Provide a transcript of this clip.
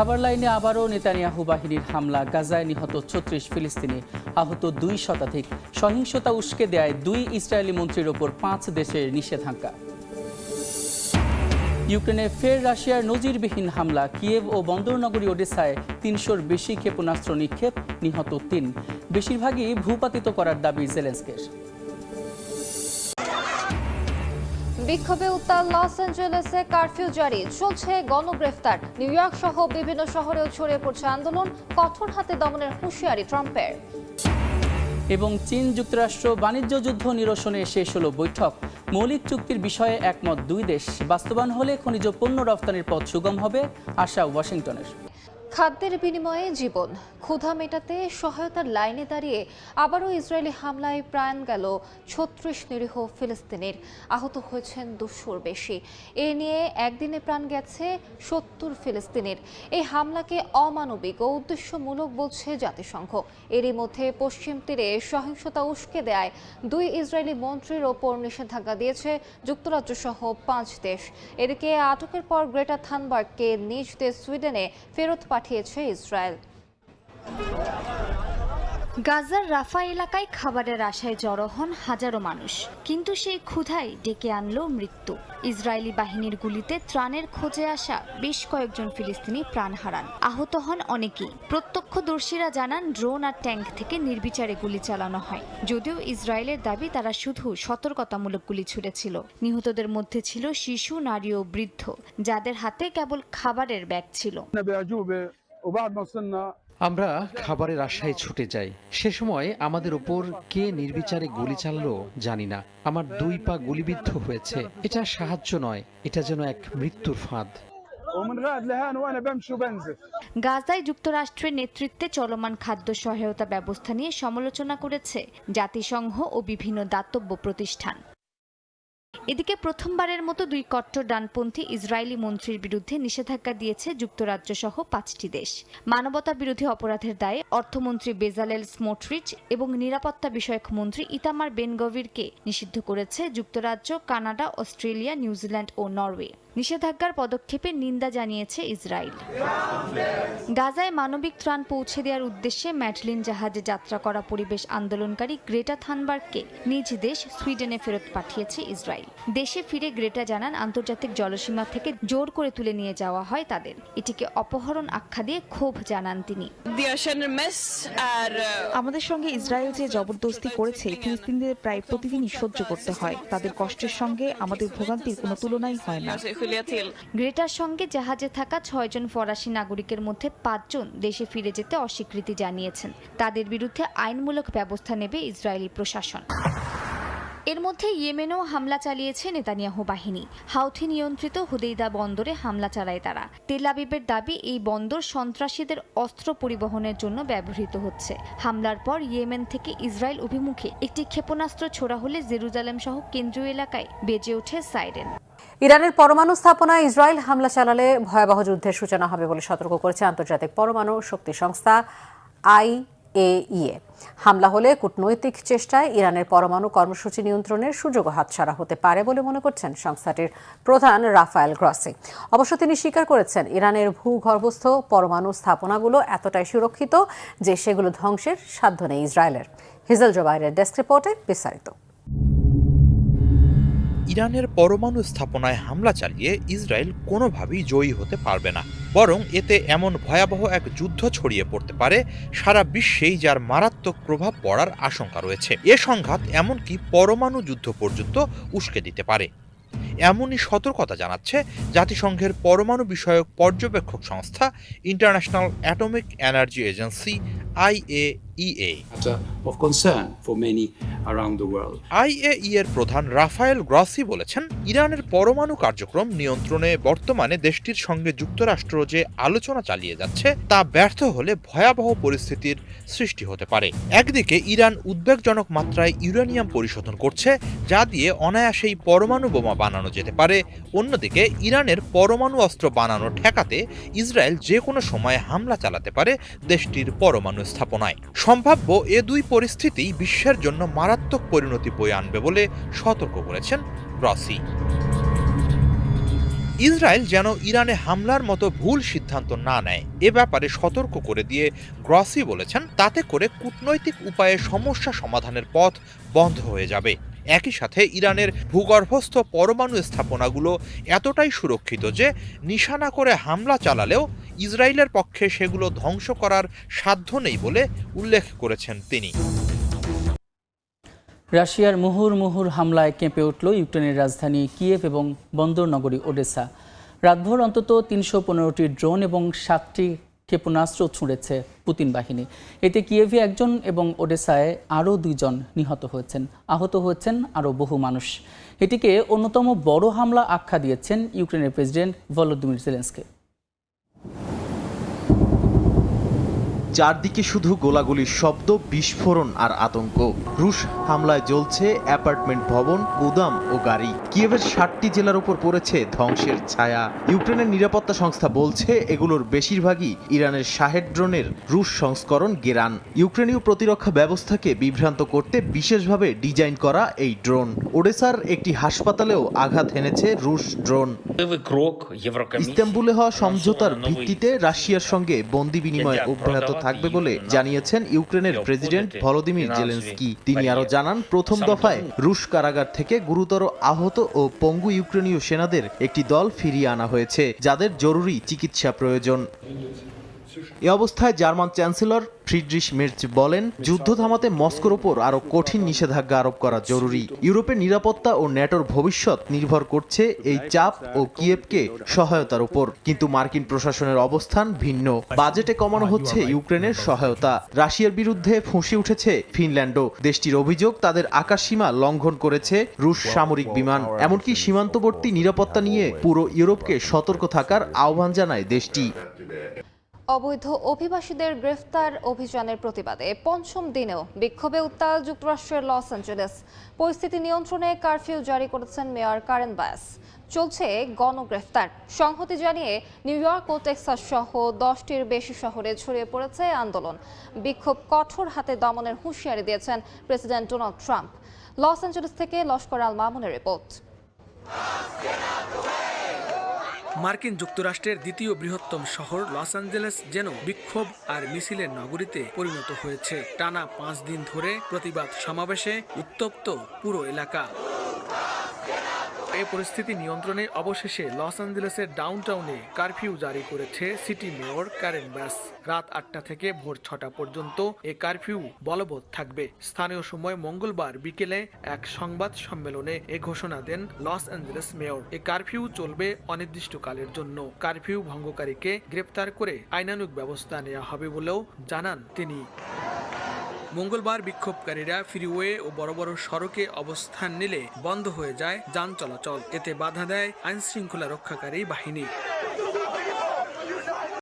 খাবার লাইনে আবারও নেতানিয়াহু বাহিনীর হামলা। গাজায় নিহত ছত্রিশ ফিলিস্তিনি, আহত দুই শতাধিক। সহিংসতা উস্কে দেয় দুই ইসরায়েলি মন্ত্রীর ওপর পাঁচ দেশের নিষেধাজ্ঞা। ইউক্রেনে ফের রাশিয়ার নজিরবিহীন হামলা। কিয়েভ ও বন্দরনগরী ওডেসায় তিনশোর বেশি ক্ষেপণাস্ত্র নিক্ষেপ, নিহত তিন। বেশিরভাগই ভূপাতিত করার দাবি জেলেন্সকের। বিক্ষোভে উত্তাল লস অ্যাঞ্জেলেসে কারফিউ জারি। চলছে গণগ্রেফতার। নিউ ইয়র্ক সহ বিভিন্ন শহরেও ছড়িয়ে পড়ছে আন্দোলন। কঠোর হাতে দমনের হুঁশিয়ারি ট্রাম্পের। এবং চীন যুক্তরাষ্ট্র বাণিজ্য যুদ্ধ নিরসনে শেষ হলো বৈঠক। মৌলিক চুক্তির বিষয়ে একমত দুই দেশ। বাস্তবায়ন হলে খনিজ পণ্য রপ্তানির পথ সুগম হবে, আশা ওয়াশিংটনের। খাদ্যের বিনিময়ে জীবন। ক্ষুধা মেটাতে সহায়তার লাইনে দাঁড়িয়ে আবারও ইসরায়েলি হামলায় প্রাণ গেল ছত্রিশ নিরীহ ফিলিস্তিনির। আহত হয়েছেন দুশোর বেশি। এ নিয়ে একদিনে প্রাণ গেছে সত্তর ফিলিস্তিনির। এই হামলাকে অমানবিক ও উদ্দেশ্যমূলক বলছে জাতিসংঘ। এরই মধ্যে পশ্চিম তীরে সহিংসতা উস্কে দেয় দুই ইসরায়েলি মন্ত্রীর ওপর নিষেধাজ্ঞা দিয়েছে যুক্তরাজ্য সহ পাঁচ দেশ। এদিকে আটকের পর গ্রেটা থানবার্গকে নিজ দেশ সুইডেনে ফেরত পাঠিয়েছে ইসরায়েল গাজার রাফা এলাকায় খাবারের আশায় জড়ো হন হাজারো মানুষ। কিন্তু সেই ক্ষুধাই ডেকে আনলো মৃত্যু। ইসরায়েলি বাহিনীর গুলিতে ত্রাণের খোঁজে আসা বেশ কয়েকজন ফিলিস্তিনি প্রাণ হারান। আহত হন অনেকেই। প্রত্যক্ষদর্শীরা জানান, ড্রোন আর ট্যাঙ্ক থেকে নির্বিচারে গুলি চালানো হয়। যদিও ইসরায়েলের দাবি, তারা শুধু সতর্কতামূলক গুলি ছুড়েছিল। নিহতদের মধ্যে ছিল শিশু, নারী ও বৃদ্ধ, যাদের হাতে কেবল খাবারের ব্যাগ ছিল। আমরা খাবারের আশায় ছুটে যাই। সে সময় আমাদের উপর কে নির্বিচারে গুলি চাললো জানি না। আমার দুই পা গুলিবিদ্ধ হয়েছে। এটা সাহায্য নয়। এটা যেন এক মৃত্যুর ফাঁদ। গাজায় যুক্তরাষ্ট্রের নেতৃত্বে চলমান খাদ্য সহায়তা ব্যবস্থা নিয়ে সমালোচনা করেছে জাতিসংঘ ও বিভিন্ন দাতব্য প্রতিষ্ঠান। এদিকে প্রথমবারের মতো দুই কট্টর ডানপন্থী ইসরায়েলি মন্ত্রীর বিরুদ্ধে নিষেধাজ্ঞা দিয়েছে যুক্তরাজ্য সহ পাঁচটি দেশ। মানবতা বিরোধী অপরাধের দায়ে অর্থমন্ত্রী বেজালেল স্মোটরিচ এবং নিরাপত্তা বিষয়ক মন্ত্রী ইতামার বেনগভিরকে নিষিদ্ধ করেছে যুক্তরাজ্য, কানাডা, অস্ট্রেলিয়া, নিউজিল্যান্ড ও নরওয়ে। নিষেধাজ্ঞার পদক্ষেপে নিন্দা জানিয়েছে ইসরায়েল। গাজায় মানবিক ত্রাণ পৌঁছে দেওয়ার উদ্দেশ্যে ম্যাটলিন জাহাজে যাত্রা করা পরিবেশ আন্দোলনকারী গ্রেটা থানবার্গকে নিজ দেশ সুইডেনে ফেরত পাঠিয়েছে ইসরায়েল। দেশে ফিরে গ্রেটা জানান আন্তর্জাতিক জলসীমা থেকে জোর করে তুলে নিয়ে যাওয়া হয় তাদের। এটিকে অপহরণ আখ্যা দিয়ে ক্ষোভ জানান তিনি। আমাদের সঙ্গে ইসরায়েল যে জবরদস্তি করেছে ফিলিস্তিনিদের প্রায় প্রতিদিনই সহ্য করতে হয়। তাদের কষ্টের সঙ্গে আমাদের ভোগান্তির কোনো তুলনাই হয় না। গ্রেটার সঙ্গে জাহাজে থাকা ছয়জন ফরাসি নাগরিকের মধ্যে পাঁচজন দেশে ফিরে যেতে অস্বীকৃতি জানিয়েছেন। তাদের বিরুদ্ধে আইনমূলক ব্যবস্থা নেবে ইসরায়েলি প্রশাসন। এর মধ্যে ইয়েমেনেও হামলা চালিয়েছে নেতানিয়াহু বাহিনী। হাউথি নিয়ন্ত্রিত হুদেইদা বন্দরে হামলা চালায় তারা। তেল আবিবের দাবি, এই বন্দর সন্ত্রাসীদের অস্ত্র পরিবহনের জন্য ব্যবহৃত হচ্ছে। হামলার পর ইয়েমেন থেকে ইসরায়েল অভিমুখে একটি ক্ষেপণাস্ত্র ছোড়া হলে জেরুজালেম সহ কেন্দ্রীয় এলাকায় বেজে ওঠে সাইরেন। ইরানের পরমাণু স্থাপনায় ইসরায়েল হামলা চালালে ভয়াবহ যুদ্ধের সূচনা হবে বলে সতর্ক করেছে আন্তর্জাতিক পরমাণু শক্তি সংস্থা আইএইএ হামলা হলে কূটনৈতিক চেষ্টায় ইরানের পরমাণু কর্মসূচি নিয়ন্ত্রণের সুযোগ হাতছাড়া হতে পারে বলে মনে করছেন সংস্থাটির প্রধান রাফায়েল গ্রসি। অবশ্য তিনি স্বীকার করেছেন, ইরানের ভূগর্ভস্থ পরমাণু স্থাপনাগুলো এতটাই সুরক্ষিত যে সেগুলো ধ্বংসের সাধ্য নেই ইসরায়েলের। হিজল জোবাইরের ডেস্ক রিপোর্টে বিস্তারিত। ইরানের পরমাণু স্থাপনায় হামলা চালিয়ে ইসরায়েল কোনোভাবেই জয়ী হতে পারবে না। বরং এতে এমন ভয়াবহ এক যুদ্ধ ছড়িয়ে পড়তে পারে সারা বিশ্বেই যার মারাত্মক প্রভাব পড়ার আশঙ্কা রয়েছে। এ সংঘাত এমনকি পরমাণু যুদ্ধ পর্যন্ত উস্কে দিতে পারে। এমনই সতর্কতা জানাচ্ছে জাতিসংঘের পরমাণু বিষয়ক পর্যবেক্ষক সংস্থা International Atomic Energy Agency IAEA matter of concern for many around the world. IAEA এর প্রধান রাফায়েল গ্রসি বলেছেন ইরানের পরমাণু কার্যক্রম নিয়ন্ত্রণে বর্তমানে দেশটির সঙ্গে যুক্তরাষ্ট্র যে আলোচনা চালিয়ে যাচ্ছে তা ব্যর্থ হলে ভয়াবহ পরিস্থিতির সৃষ্টি হতে পারে। একদিকে ইরান উদ্বেগজনক মাত্রায় ইউরেনিয়াম পরিশোধন করছে যা দিয়ে অনায়াসেই পরমাণু বোমা বানানো যেতে পারে। অন্যদিকে ইরানের পরমাণু অস্ত্র বানানো ঠেকাতে ইসরায়েল যে কোনো সময় হামলা চালাতে পারে দেশটির পরমাণু স্থাপনায়। সম্ভাব্য এ দুই পরিস্থিতি বিশ্বের জন্য মারাত্মক পরিণতি বয়ে আনবে বলে সতর্ক করেছেন রসি। ইসরায়েল যেন ইরানে হামলার মতো ভুল সিদ্ধান্ত না নেয়, এ ব্যাপারে সতর্ক করে দিয়ে গ্রসি বলেছেন, তাতে করে কূটনৈতিক উপায়ে সমস্যা সমাধানের পথ বন্ধ হয়ে যাবে। একই সাথে ইরানের ভূগর্ভস্থ পরমাণু স্থাপনাগুলো এতটাই সুরক্ষিত যে নিশানা করে হামলা চালালেও ইসরায়েলের পক্ষে সেগুলো ধ্বংস করার সাধ্য নেই বলে উল্লেখ করেছেন তিনি। রাশিয়ার মুহুর মুহুর হামলায় কেঁপে উঠল ইউক্রেনের রাজধানী কিয়েভ এবং বন্দর নগরী ওডেসা। রাতভর অন্তত তিনশো পনেরোটি ড্রোন এবং সাতটি ক্ষেপণাস্ত্র ছুঁড়েছে পুতিন বাহিনী। এতে কিয়েভে একজন এবং ওডেসায় আরও দুইজন নিহত হয়েছেন। আহত হয়েছেন আরও বহু মানুষ। এটিকে অন্যতম বড় হামলা আখ্যা দিয়েছেন ইউক্রেনের প্রেসিডেন্ট ভলোদিমির জেলেন্সকে। চারদিকে শুধু গোলাগুলির শব্দ, বিস্ফোরণ আর আতঙ্ক। রুশ হামলায় জ্বলছে অ্যাপার্টমেন্ট ভবন, গুদাম ও গাড়ি। কিয়েভের ষাটটি জেলার উপর পড়েছে ধ্বংসের ছায়া। ইউক্রেনের নিরাপত্তা সংস্থা বলছে, এগুলোর বেশিরভাগই ইরানের শাহেদ ড্রোনের রুশ সংস্করণ গেরান। ইউক্রেনীয় প্রতিরক্ষা ব্যবস্থাকে বিভ্রান্ত করতে বিশেষভাবে ডিজাইন করা এই ড্রোন। ওডেসার একটি হাসপাতালেও আঘাত এনেছে রুশ ড্রোন। ইস্তাম্বুলে হওয়া সমঝোতার ভিত্তিতে রাশিয়ার সঙ্গে বন্দি বিনিময় অব্যাহত থাকবে বলে জানিয়েছেন ইউক্রেনের প্রেসিডেন্ট ভলোদিমির জেলেন্সকি। তিনি আরও জানান, প্রথম দফায় রুশ কারাগার থেকে গুরুতর আহত ও পঙ্গু ইউক্রেনীয় সেনাদের একটি দল ফিরিয়ে আনা হয়েছে, যাদের জরুরি চিকিৎসা প্রয়োজন। এ অবস্থায় জার্মান চ্যান্সেলর ফ্রিডরিশ মের্চ বলেন, যুদ্ধ থামাতে মস্কোর ওপর আরও কঠিন নিষেধাজ্ঞা আরোপ করা জরুরি। ইউরোপের নিরাপত্তা ও ন্যাটোর ভবিষ্যৎ নির্ভর করছে এই চাপ ও কিয়েভকে সহায়তার উপর কিন্তু মার্কিন প্রশাসনের অবস্থান ভিন্ন। বাজেটে কমানো হচ্ছে ইউক্রেনের সহায়তা। রাশিয়ার বিরুদ্ধে ফুঁসে উঠেছে ফিনল্যান্ডও। দেশটির অভিযোগ, তাদের আকাশসীমা লঙ্ঘন করেছে রুশ সামরিক বিমান। এমনকি সীমান্তবর্তী নিরাপত্তা নিয়ে পুরো ইউরোপকে সতর্ক থাকার আহ্বান জানায় দেশটি। অবৈধ অভিবাসীদের গ্রেফতার অভিযানের প্রতিবাদে পঞ্চম দিনেও বিক্ষোভে উত্তাল যুক্তরাষ্ট্রের লস অ্যাঞ্জেলেস। পরিস্থিতি নিয়ন্ত্রণে কারফিউ জারি করেছেন মেয়র কারেন বায়াস। চলছে গণগ্রেফতার। সংহতি জানিয়ে নিউ ইয়র্ক ও টেক্সাস সহ দশটির বেশি শহরে ছড়িয়ে পড়েছে আন্দোলন। বিক্ষোভ কঠোর হাতে দমনের হুঁশিয়ারি দিয়েছেন president Donald Trump. Los Angeles থেকে লস্কর আল মামুনের রিপোর্ট। মার্কিন যুক্তরাষ্ট্রের দ্বিতীয় বৃহত্তম শহর লস অ্যাঞ্জেলেস, যেন বিক্ষোভ আর মিছিলের নগরীতে পরিণত হয়েছে। টানা পাঁচ দিন ধরে প্রতিবাদ সমাবেশে উত্তপ্ত পুরো এলাকা। এই পরিস্থিতি নিয়ন্ত্রণে অবশেষে লস অ্যাঞ্জেলেসের ডাউনটাউনে কারফিউ জারি করেছে সিটি মেয়র ক্যারেন ব্যাস। রাত আটটা থেকে ভোর ছটা পর্যন্ত এ কারফিউ বলবৎ থাকবে। স্থানীয় সময় মঙ্গলবার বিকেলে এক সংবাদ সম্মেলনে এ ঘোষণা দেন লস অ্যাঞ্জেলেস মেয়র। এ কারফিউ চলবে অনির্দিষ্টকালের জন্য। কারফিউ ভঙ্গকারীকে গ্রেপ্তার করে আইনানুগ ব্যবস্থা নেওয়া হবে বলেও জানান তিনি। মঙ্গলবার বিক্ষোভকারীরা ফ্রিওয়ে ও বড় বড় সড়কে অবস্থান নিলে বন্ধ হয়ে যায় যান চলাচল। এতে বাধা দেয় আইনশৃঙ্খলা রক্ষাকারী বাহিনী।